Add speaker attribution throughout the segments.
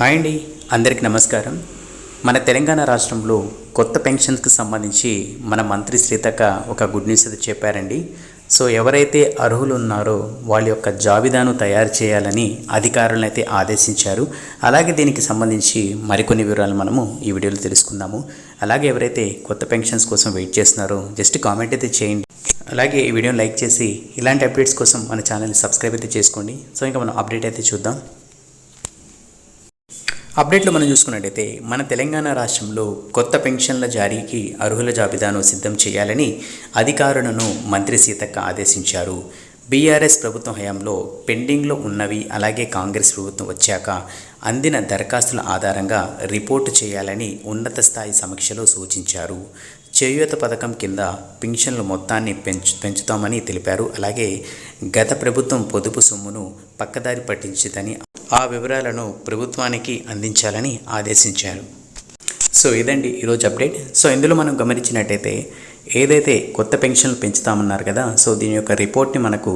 Speaker 1: Hi అండి. అందరికీ నమస్కారం. మన తెలంగాణ రాష్ట్రంలో కొత్త పెన్షన్స్కి సంబంధించి మన మంత్రి శ్రీతక్క ఒక గుడ్ న్యూస్ అయితే చెప్పారండి. సో ఎవరైతే అర్హులు ఉన్నారో వాళ్ళ యొక్క జాబితాను తయారు చేయాలని అధికారులను అయితే ఆదేశించారు. అలాగే దీనికి సంబంధించి మరికొన్ని వివరాలు మనము ఈ వీడియోలో తెలుసుకుందాము. అలాగే ఎవరైతే కొత్త పెన్షన్స్ కోసం వెయిట్ చేస్తున్నారో జస్ట్ కామెంట్ అయితే చేయండి. అలాగే ఈ వీడియోని లైక్ చేసి ఇలాంటి అప్డేట్స్ కోసం మన ఛానల్ని సబ్స్క్రైబ్ అయితే చేసుకోండి. సో ఇంకా మనం అప్డేట్ అయితే చూద్దాం. అప్డేట్లో మనం చూసుకున్నట్టయితే మన తెలంగాణ రాష్ట్రంలో కొత్త పెన్షన్ల జారీకి అర్హుల జాబితాను సిద్ధం చేయాలని అధికారులను మంత్రి సీతక్క ఆదేశించారు. బీఆర్ఎస్ ప్రభుత్వం హయాంలో పెండింగ్లో ఉన్నవి అలాగే కాంగ్రెస్ ప్రభుత్వం వచ్చాక అందిన దరఖాస్తుల ఆధారంగా రిపోర్టు చేయాలని ఉన్నత స్థాయి సమీక్షలో సూచించారు. చేయూత పథకం కింద పింఛన్ల మొత్తాన్ని పెంచు పెంచుతామని తెలిపారు. అలాగే గత ప్రభుత్వం పొదుపు సొమ్మును పక్కదారి పట్టించిందని ఆ వివరాలను ప్రభుత్వానికి అందించాలని ఆదేశించారు. సో ఇదండి ఈరోజు అప్డేట్. సో ఇందులో మనం గమనించినట్టయితే ఏదైతే కొత్త పెన్షన్లు పెంచుతామన్నారు కదా సో దీని యొక్క రిపోర్ట్ని మనకు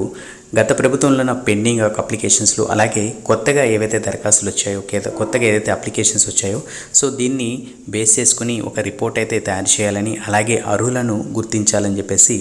Speaker 1: గత ప్రభుత్వంలో ఉన్న పెండింగ్ యొక్క అప్లికేషన్స్లు అలాగే కొత్తగా ఏవైతే దరఖాస్తులు వచ్చాయో కొత్తగా ఏదైతే అప్లికేషన్స్ వచ్చాయో సో దీన్ని బేస్ చేసుకుని ఒక రిపోర్ట్ అయితే తయారు చేయాలని అలాగే అర్హులను గుర్తించాలని చెప్పేసి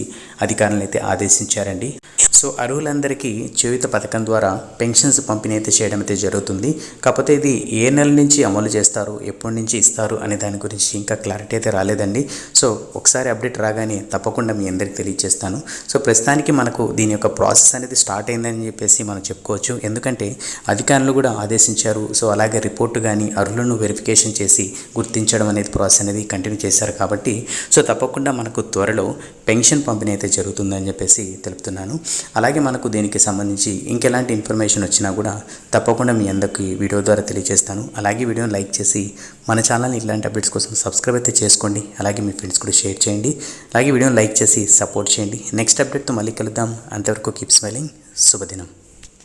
Speaker 1: అధికారులను అయితే ఆదేశించారండి. సో అర్హులందరికీ చేయుత పథకం ద్వారా పెన్షన్స్ పంపిణీ అయితే చేయడం అయితే జరుగుతుంది. కాకపోతే ఇది ఏ నెల నుంచి అమలు చేస్తారు ఎప్పటి నుంచి ఇస్తారు అనే దాని గురించి ఇంకా క్లారిటీ అయితే రాలేదండి. సో ఒకసారి అప్డేట్ రాగానే తప్పకుండా మీ అందరికీ తెలియజేస్తాను. సో ప్రస్తుతానికి మనకు దీని యొక్క ప్రాసెస్ అనేది స్టార్ట్ అయిందని చెప్పేసి మనం చెప్పుకోవచ్చు. ఎందుకంటే అధికారులు కూడా ఆదేశించారు. సో అలాగే రిపోర్టు కానీ అర్హులను వెరిఫికేషన్ చేసి గుర్తించడం అనేది ప్రాసెస్ అనేది కంటిన్యూ చేశారు కాబట్టి సో తప్పకుండా మనకు త్వరలో పెన్షన్ పంపిణీ అయితే జరుగుతుందని చెప్పేసి తెలుపుతున్నాను. అలాగే మనకు దీనికి సంబంధించి ఇంకెలాంటి ఇన్ఫర్మేషన్ వచ్చినా కూడా తప్పకుండా మీ అందరికీ వీడియో ద్వారా తెలియజేస్తాను. అలాగే వీడియోని లైక్ చేసి మన ఛానల్ని ఇలాంటి అప్డేట్స్ కోసం సబ్స్క్రైబ్ అయితే చేసుకోండి. అలాగే మీ ఫ్రెండ్స్ కూడా షేర్ చేయండి. అలాగే వీడియోని లైక్ చేసి సపోర్ట్ చేయండి. నెక్స్ట్ అప్డేట్తో మళ్ళీ కలుద్దాం. అంతవరకు కీప్ స్మైలింగ్ శుభదినం.